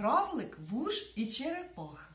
Равлик, вуж і черепаха.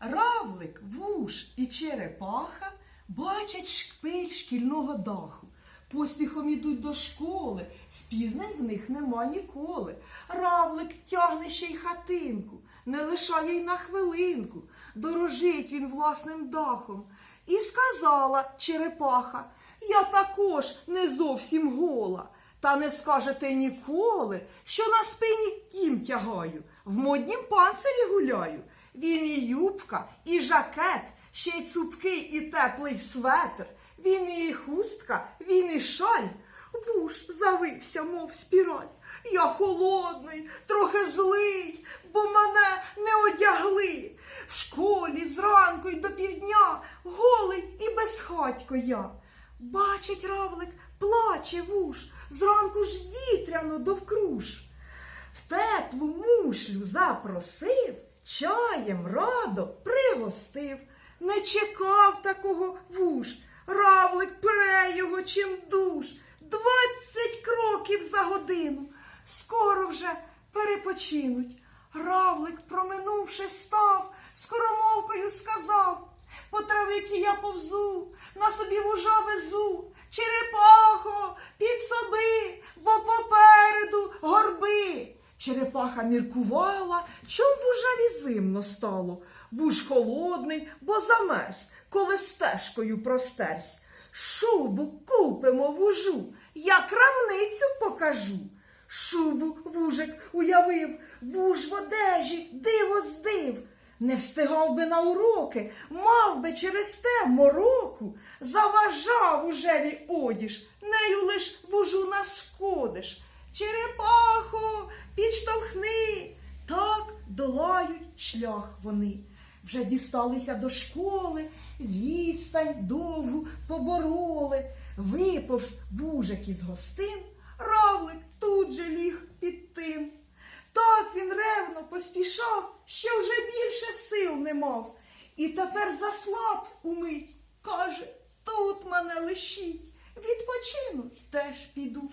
Равлик, вуж і черепаха бачать шпиль шкільного даху. Поспіхом ідуть до школи, спізнень в них нема ніколи. Равлик тягне ще й хатинку, не лишає й на хвилинку. Дорожить він власним дахом. І сказала черепаха, я також не зовсім гола. Та не скажете ніколи, що на спині кім тягаю, в моднім панцирі гуляю. Він і юбка, і жакет, ще й цупкий і теплий светр. Він і хустка, він і шаль. Вуш завився, мов спіраль. Я холодний, трохи злий, бо мене не одягли. В школі зранку й до півдня голий і безхатько я. Бачить равлик, плаче вуш, зранку ж вітряно довкруж. В теплу мушлю запросив, чаєм радо пригостив. Не чекав такого вуш, равлик пере його чим душ. Двадцять кроків за годину. Скоро вже перепочинуть. Равлик, проминувши, став, скоромовкою сказав. По травиці я повзу, на собі вужа везу. Черепахо, Черепаха міркувала, чом вужеві зимно стало. Вуж холодний, бо замерз, коли стежкою простерсь. Шубу купимо вужу, я крамницю покажу. Шубу вужик уявив, вуж в одежі, диво здив. Не встигав би на уроки, мав би через те мороку, заважав ужеві одіж, нею лиш вужу нашкодиш. Черепахо, підштовхни, так долають шлях вони. Вже дісталися до школи, відстань довгу побороли. Виповз вужик із гостин, равлик тут же ліг під тим. Так він ревно поспішав, що вже більше сил не мав. І тепер заслаб умить. Каже, тут мене лишіть, відпочину теж піду.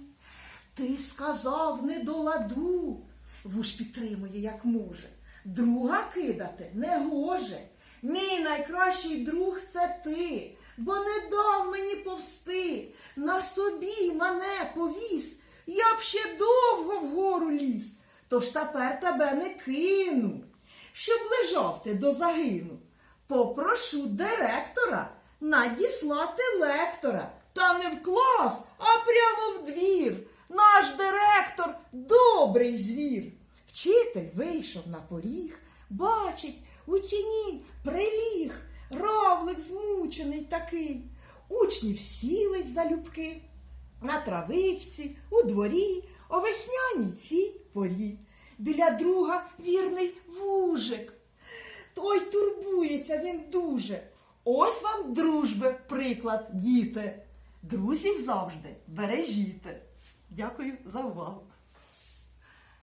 Ти сказав не до ладу. Вуж підтримує, як може. Друга кидати не гоже. Мій найкращий друг це ти, бо не дав мені повсти. На собі мене повіз. Я б ще довго вгору ліз. Тож тепер тебе не кину, щоб лежав ти до загину. Попрошу директора надіслати лектора, та не в клас, а прямо в двір. Добрий звір. Вчитель вийшов на поріг, бачить, у тіні приліг, равлик змучений такий. Учні сілись залюбки на травичці, у дворі, о весняній цій порі. Біля друга вірний вужик. Той турбується він дуже. Ось вам дружби приклад, діти. Друзів завжди бережіте. Дякую за увагу.